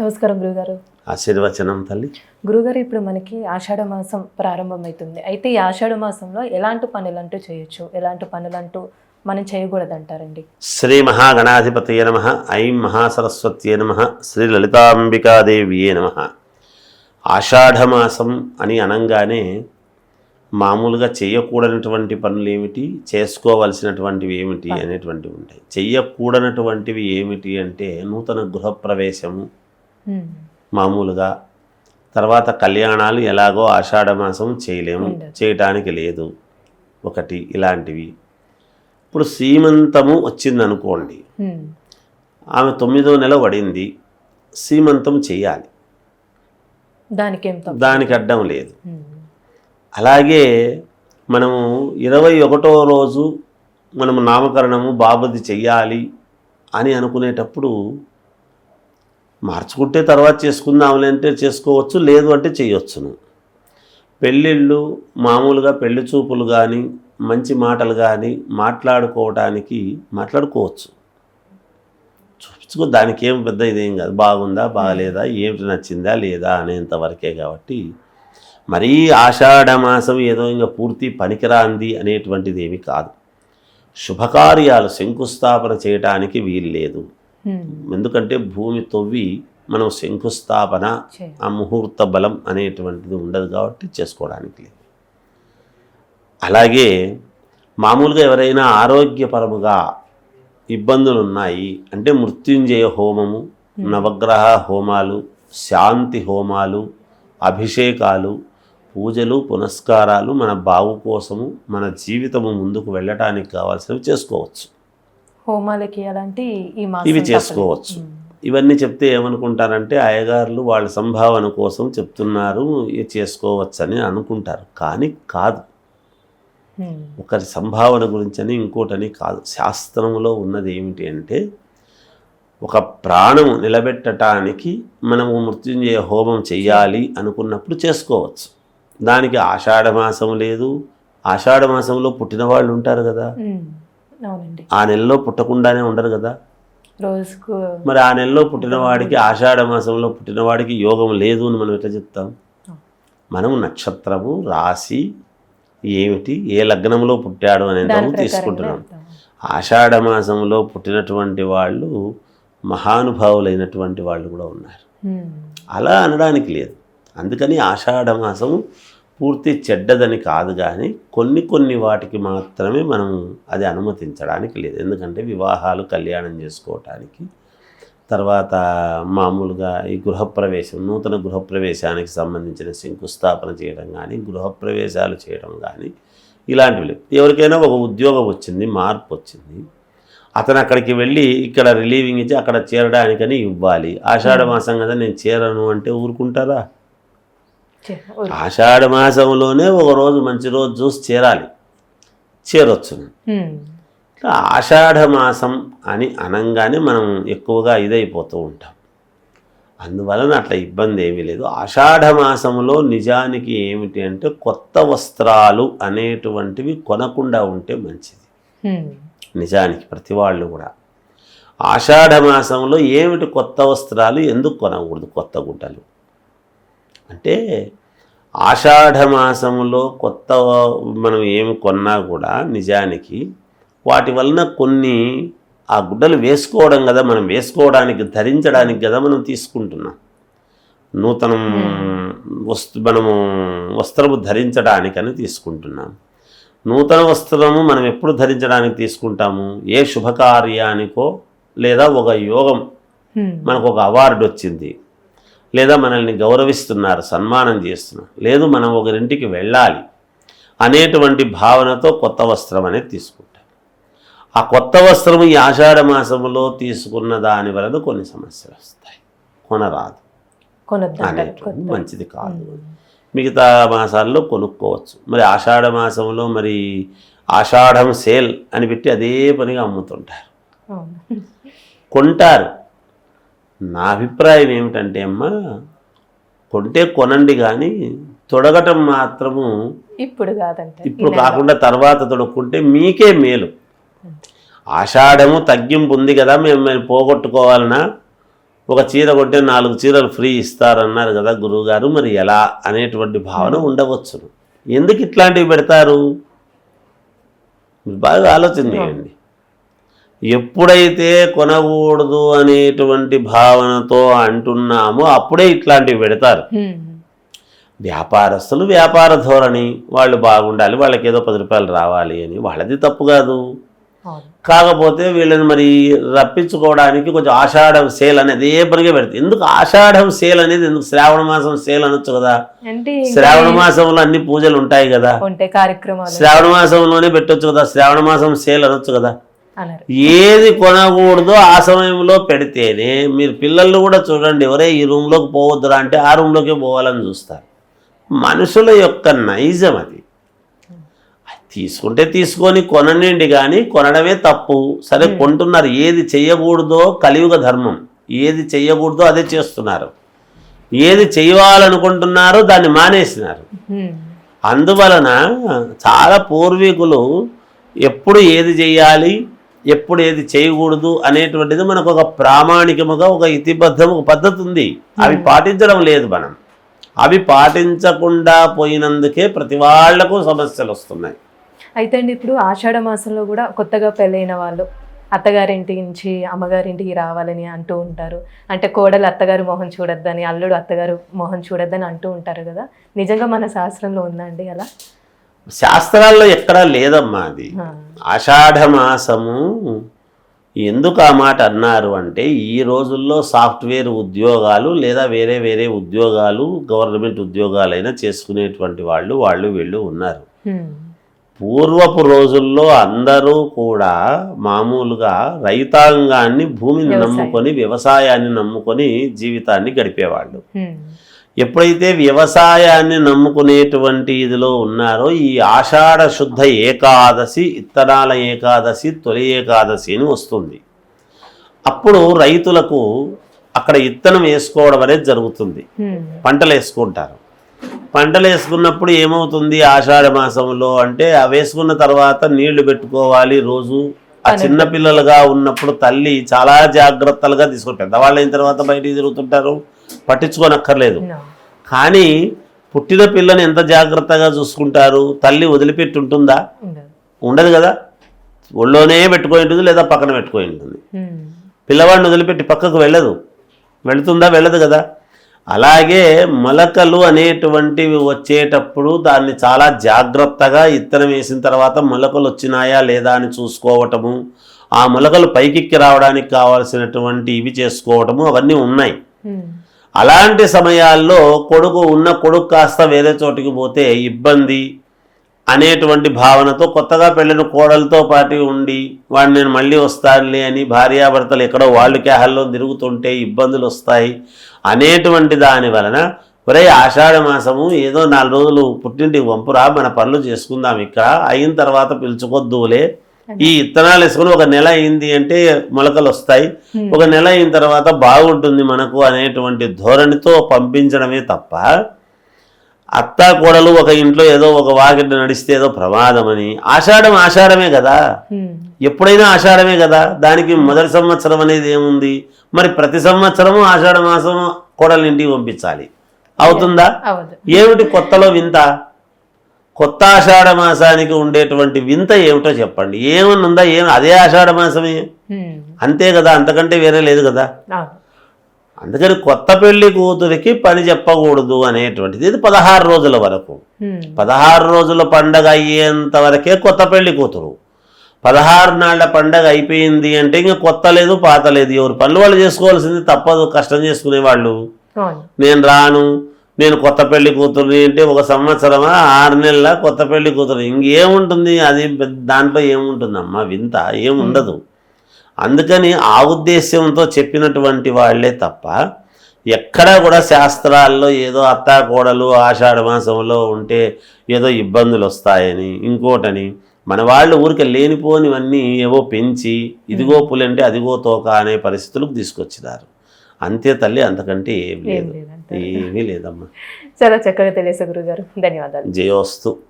నమస్కారం గురుగారు. ఆశీర్వచనం తల్లి. గురుగారు ఇప్పుడు మనకి ఆషాఢ మాసం ప్రారంభమవుతుంది. అయితే ఈ ఆషాఢ మాసంలో ఎలాంటి పనులంటూ చేయొచ్చు? ఎలాంటి పనులంటూ మనం చేయకూడదంటారండి? శ్రీ మహాగణాధిపతయ నమ. ఐం మహాసరస్వత్యే నమ. శ్రీ లలితాంబికాదేవియే నమ. ఆషాఢమాసం అని అనంగానే మామూలుగా చేయకూడనటువంటి పనులు ఏమిటి? చేసుకోవలసినటువంటివి ఏమిటి? అనేటువంటివి ఉంటాయి. చెయ్యకూడనటువంటివి ఏమిటి అంటే నూతన గృహప్రవేశము. మామూలుగా. తర్వాత కళ్యాణాలు ఎలాగో ఆషాఢమాసం చేయలేము. చేయటానికి లేదు. ఒకటి ఇలాంటివి. ఇప్పుడు సీమంతము వచ్చింది అనుకోండి హ్మ్. ఆమె తొమ్మిదో నెల పడింది. సీమంతం చేయాలి. దానికేం దానికి అడ్డం లేదు. హ్మ్. అలాగే మనము ఇరవై ఒకటో రోజు మనము నామకరణము బాబుది చెయ్యాలి అని అనుకునేటప్పుడు మార్చుకుంటే తర్వాత చేసుకుందాంలే అంటే చేసుకోవచ్చు లేదు అంటే చేయొచ్చును. పెళ్ళిళ్ళు మామూలుగా పెళ్ళి చూపులు కానీ మంచి మాటలు కానీ మాట్లాడుకోవటానికి మాట్లాడుకోవచ్చు. చూపించుకో దానికి ఏం పెద్ద ఇదేం కాదు. బాగుందా బాగలేదా ఏమిటి నచ్చిందా లేదా అనేంత వరకే కాబట్టి మరీ ఆషాఢమాసం ఏదో ఇంకా పూర్తి పనికిరాంది అనేటువంటిది ఏమీ కాదు. శుభకార్యాలు శంకుస్థాపన చేయటానికి వీలు లేదు ఎందుకంటే భూమి తవ్వి మనం శంకుస్థాపన. ఆ ముహూర్త బలం అనేటువంటిది ఉండదు కాబట్టి చేసుకోవడానికి లేదు. అలాగే మామూలుగా ఎవరైనా ఆరోగ్యపరముగా ఇబ్బందులు ఉన్నాయి అంటే మృత్యుంజయ హోమము నవగ్రహ హోమాలు శాంతి హోమాలు అభిషేకాలు పూజలు పునస్కారాలు మన బాగు కోసము మన జీవితము ముందుకు వెళ్ళటానికి కావాల్సినవి చేసుకోవచ్చు. హోమాలకి అలాంటి ఇవి. చేసుకోవచ్చు. ఇవన్నీ చెప్తే ఏమనుకుంటారంటే అయ్యగారులు వాళ్ళ సంభావన కోసం చెప్తున్నారు ఇది చేసుకోవచ్చని అనుకుంటారు. కానీ కాదు. ఒకరి సంభావన గురించని ఇంకోటని కాదు. శాస్త్రంలో ఉన్నది ఏమిటి అంటే ఒక ప్రాణము నిలబెట్టడానికి మనము మృత్యుంజయ హోమం చెయ్యాలి అనుకున్నప్పుడు చేసుకోవచ్చు. దానికి ఆషాఢ మాసం లేదు. ఆషాఢ మాసంలో పుట్టిన వాళ్ళు ఉంటారు కదా. ఆ నెలలో పుట్టకుండానే ఉండరు కదా? రోజుకు మరి ఆ నెలలో పుట్టినవాడికి ఆషాఢ మాసంలో పుట్టినవాడికి యోగం లేదు అని మనం ఎట్లా చెప్తాం? మనము నక్షత్రము రాశి ఏమిటి ఏ లగ్నంలో పుట్టాడు ప్రకారంగా తీసుకుంటున్నాం. ఆషాఢ మాసంలో పుట్టినటువంటి వాళ్ళు మహానుభావులైనటువంటి వాళ్ళు కూడా ఉన్నారు. అలా అనడానికి లేదు. అందుకని ఆషాఢ మాసము పూర్తి చెడ్డదని కాదు కానీ కొన్ని కొన్ని వాటికి మాత్రమే మనం అది అనుమతించడానికి లేదు. ఎందుకంటే వివాహాలు కళ్యాణం చేసుకోవటానికి తర్వాత మామూలుగా ఈ గృహప్రవేశం నూతన గృహప్రవేశానికి సంబంధించిన శంకుస్థాపన చేయడం కానీ గృహప్రవేశాలు చేయడం కానీ ఇలాంటివి లేవు. ఎవరికైనా ఒక ఉద్యోగం వచ్చింది మార్పు వచ్చింది అతను అక్కడికి వెళ్ళి ఇక్కడ రిలీవింగ్ ఇచ్చి అక్కడ చేరడానికని ఇవ్వాలి. ఆషాఢ మాసం కదా నేను చేరను అంటే ఊరుకుంటారా? ఆషాఢ మాసంలోనే ఒక రోజు మంచి రోజు చూసి చేరాలి. చేరొచ్చు. ఇట్లా ఆషాఢ మాసం అని అనంగానే మనం ఎక్కువగా ఇదైపోతూ ఉంటాం. అందువలన అట్లా ఇబ్బంది ఏమీ లేదు. ఆషాఢ మాసంలో నిజానికి ఏమిటి అంటే కొత్త వస్త్రాలు అనేటువంటివి కొనకుండా ఉంటే మంచిది. నిజానికి ప్రతి వాళ్ళు కూడా. ఆషాఢ మాసంలో ఏమిటి కొత్త వస్త్రాలు? ఎందుకు కొనకూడదు కొత్త గుడ్డలు? అంటే ఆషాఢ మాసంలో కొత్త మనం ఏమి కొన్నా కూడా నిజానికి వాటి వలన కొన్ని ఆ గుడ్డలు వేసుకోవడం కదా మనం వేసుకోవడానికి ధరించడానికి కదా మనం తీసుకుంటున్నాం. నూతనం వస్తు మనము వస్త్రము ధరించడానికని తీసుకుంటున్నాం. నూతన వస్త్రము మనం ఎప్పుడు ధరించడానికి తీసుకుంటాము? ఏ శుభకార్యానికో లేదా ఒక యోగం హ్మ్. మనకు ఒక అవార్డు వచ్చింది. లేదా మనల్ని గౌరవిస్తున్నారు సన్మానం చేస్తున్నారు. లేదు మనం ఒకరింటికి వెళ్ళాలి అనేటువంటి భావనతో కొత్త వస్త్రం అనేది తీసుకుంటాం ఆ కొత్త వస్త్రం ఈ ఆషాఢ మాసంలో తీసుకున్న దాని వలన కొన్ని సమస్యలు వస్తాయి. కొనరాదు. అనేటువంటి మంచిది కాదు. మిగతా మాసాల్లో కొనుక్కోవచ్చు. మరి ఆషాఢ మాసంలో మరి ఆషాఢం సేల్ అని పెట్టి అదే పనిగా అమ్ముతుంటారు. కొంటారు. నా అభిప్రాయం ఏమిటంటే అమ్మా కొంటే కొనండి కానీ తొడగటం మాత్రము ఇప్పుడు కాదంటే ఇప్పుడు కాకుండా తర్వాత తొడుక్కుంటే మీకే మేలు. ఆషాఢము తగ్గింపు ఉంది కదా మేము మేము పోగొట్టుకోవాలనా? ఒక చీర కొంటే నాలుగు చీరలు ఫ్రీ ఇస్తారన్నారు కదా గురువుగారు మరి ఎలా అనేటువంటి భావన ఉండవచ్చును. ఎందుకు ఇట్లాంటివి పెడతారు? బాగా ఆలోచన చేయండి. ఎప్పుడైతే కొనకూడదు అనేటువంటి భావనతో అంటున్నామో అప్పుడే ఇట్లాంటివి పెడతారు. వ్యాపారస్తులు వ్యాపార ధోరణి వాళ్ళు బాగుండాలి వాళ్ళకి ఏదో పది రూపాయలు రావాలి అని వాళ్ళది తప్పు కాదు. కాకపోతే వీళ్ళని మరి రప్పించుకోవడానికి కొంచెం ఆషాఢం సేల్ అనేది ఏ పనిగా పెడతాయి. ఎందుకు ఆషాఢం సేల్ అనేది ఎందుకు శ్రావణ మాసం సేల్ అనొచ్చు కదా? శ్రావణ మాసంలో అన్ని పూజలు ఉంటాయి కదా. శ్రావణ మాసంలోనే పెట్టొచ్చు కదా? శ్రావణ మాసం సేల్ అనొచ్చు కదా? ఏది కొనకూడదో ఆ సమయంలో పెడితేనే మీరు పిల్లల్ని కూడా చూడండి ఎవరే ఈ రూమ్లోకి పోవద్దురా అంటే ఆ రూమ్లోకి పోవాలని చూస్తారు. మనుషుల యొక్క నైజం అది. తీసుకుంటే తీసుకొని కొననండి కానీ కొనడమే తప్పు. సరే కొంటున్నారు. ఏది చెయ్యకూడదో కలియుగ ధర్మం. ఏది చెయ్యకూడదో అదే చేస్తున్నారు. ఏది చేయాలనుకుంటున్నారో దాన్ని మానేసినారు. అందువలన చాలా పూర్వీకులు ఎప్పుడు ఏది చేయాలి ఎప్పుడు ఏది చేయకూడదు అనేటువంటిది మనకు ఒక ప్రామాణికముగా ఒక ఇతిబద్ధం ఒక పద్ధతి ఉంది. అవి పాటించడం లేదు మనం. అవి పాటించకుండా పోయినందుకే ప్రతి వాళ్ళకు సమస్యలు వస్తున్నాయి. అయితే అండి ఇప్పుడు ఆషాఢ మాసంలో కూడా కొత్తగా పెళ్ళైన వాళ్ళు అత్తగారింటి నుంచి అమ్మగారింటికి రావాలని అంటూ ఉంటారు. అంటే కోడలు అత్తగారు మొహం చూడొద్దని అల్లుడు అత్తగారు మొహం చూడొద్దని అంటూ ఉంటారు కదా. నిజంగా మన శాస్త్రంలో ఉందండి అలా? శాస్త్రాల్లో ఎక్కడా లేదమ్మా అది ఆ, ఆషాఢ మాసము ఎందుకు ఆ మాట అన్నారు అంటే ఈ రోజుల్లో సాఫ్ట్వేర్ ఉద్యోగాలు లేదా వేరే వేరే ఉద్యోగాలు గవర్నమెంట్ ఉద్యోగాలైనా చేసుకునేటువంటి వాళ్ళు వాళ్ళు వీళ్ళు ఉన్నారు. పూర్వపు రోజుల్లో అందరూ కూడా మామూలుగా రైతాంగాన్ని భూమిని. నమ్ముకొని వ్యవసాయాన్ని నమ్ముకొని జీవితాన్ని గడిపేవాళ్ళు. ఎప్పుడైతే వ్యవసాయాన్ని నమ్ముకునేటువంటి ఇదిలో ఉన్నారో ఈ ఆషాఢ శుద్ధ ఏకాదశి ఇత్తనాల ఏకాదశి తొలి ఏకాదశి అని వస్తుంది. అప్పుడు రైతులకు అక్కడ ఇత్తనం వేసుకోవడం అనేది జరుగుతుంది. పంటలు వేసుకుంటారు. పంటలు వేసుకున్నప్పుడు ఏమవుతుంది? ఆషాఢ మాసంలో అంటే ఆ వేసుకున్న తర్వాత నీళ్ళు పెట్టుకోవాలి రోజు. ఆ చిన్న పిల్లలుగా ఉన్నప్పుడు తల్లి చాలా జాగ్రత్తలుగా తీసుకుంటారు పెద్దవాళ్ళు అయిన తర్వాత బయటికి తిరుగుతుంటారు. పట్టించుకోనక్కర్లేదు. కానీ పుట్టిన పిల్లని ఎంత జాగ్రత్తగా చూసుకుంటారు? తల్లి వదిలిపెట్టి ఉంటుందా ఉండదు కదా. ఒళ్ళోనే పెట్టుకొని ఉంటుంది లేదా పక్కన పెట్టుకొని ఉంటుంది. హ్మ్. పిల్లవాడిని వదిలిపెట్టి పక్కకు వెళ్ళదు. వెళుతుందా? వెళ్ళదు కదా. అలాగే మొలకలు అనేటువంటివి వచ్చేటప్పుడు దాన్ని చాలా జాగ్రత్తగా ఇత్తనం వేసిన తర్వాత మొలకలు వచ్చినాయా లేదా అని చూసుకోవటము ఆ మొలకలు పైకెక్కి రావడానికి కావాల్సినటువంటి ఇవి చేసుకోవటము అవన్నీ ఉన్నాయి. హ్మ్. అలాంటి సమయాల్లో కొడుకు ఉన్న కొడుకు కాస్త వేరే చోటికి పోతే ఇబ్బంది అనేటువంటి భావనతో కొత్తగా పెళ్ళిన కోడలతో పాటు ఉండి వాడిని నేను మళ్ళీ వస్తానులే అని భార్యాభర్తలు ఎక్కడో వాళ్ళు క్యాహల్లో తిరుగుతుంటే ఇబ్బందులు వస్తాయి అనేటువంటి దాని వలన ఒరే ఆషాఢ మాసము ఏదో నాలుగు రోజులు పుట్టింటికి పంపురా మన పనులు చేసుకుందాం ఇక్కడ అయిన తర్వాత పిలుచుకొద్దులే ఈ ఇత్తనాలు వేసుకుని ఒక నెల అయింది అంటే మొలకలు వస్తాయి. ఒక నెల అయిన తర్వాత బాగుంటుంది మనకు అనేటువంటి ధోరణితో పంపించడమే తప్ప అత్త కోడలు ఒక ఇంట్లో ఏదో ఒక వాకిట నడిస్తే ఏదో ప్రమాదమని ఆషాఢం ఆషాఢమే కదా. ఎప్పుడైనా ఆషాఢమే కదా. దానికి మొదటి సంవత్సరం అనేది ఏముంది? మరి ప్రతి సంవత్సరము ఆషాఢ మాసం కోడలు ఇంటికి పంపించాలి. అవుతుందా? ఏమిటి కొత్తలో వింత? కొత్త ఆషాఢ మాసానికి ఉండేటువంటి వింత ఏమిటో చెప్పండి. ఏమన్నా ఉందా ఏం అదే ఆషాఢ మాసమే. అంతే కదా అంతకంటే వేరే లేదు కదా. అందుకని కొత్త పెళ్ళి కూతురికి పని చెప్పకూడదు అనేటువంటిది. ఇది పదహారు రోజుల వరకు. పదహారు రోజుల పండగ అయ్యేంత వరకే కొత్త పెళ్ళి కూతురు. పదహారు నాళ్ళ పండగ అయిపోయింది అంటే ఇంకా కొత్త లేదు పాత లేదు. ఎవరు పనులు వాళ్ళు చేసుకోవాల్సింది తప్పదు కష్టం చేసుకునే వాళ్ళు నేను రాను నేను కొత్త పెళ్ళి కూతురుని అంటే ఒక సంవత్సరమా ఆరు నెలల కొత్త పెళ్ళి కూతురు. ఇంకేముంటుంది అది దాంట్లో ఏముంటుందమ్మా? వింత. ఏముండదు. అందుకని ఆ ఉద్దేశ్యంతో చెప్పినటువంటి వాళ్ళే తప్ప ఎక్కడా కూడా శాస్త్రాల్లో ఏదో అత్తా కోడలు ఆషాఢ మాసంలో ఉంటే ఏదో ఇబ్బందులు వస్తాయని ఇంకోటని మన వాళ్ళు ఊరికే లేనిపోనివన్నీ ఏవో పెంచి ఇదిగో పులంటే అదిగో తోక అనే పరిస్థితులకు తీసుకొచ్చినారు. అంతే తల్లి అంతకంటే ఏం లేదు. ఏమీ లేదమ్మా. చాలా చక్కగా తెలియదు గురుగారు. ధన్యవాదాలు. జయోస్తు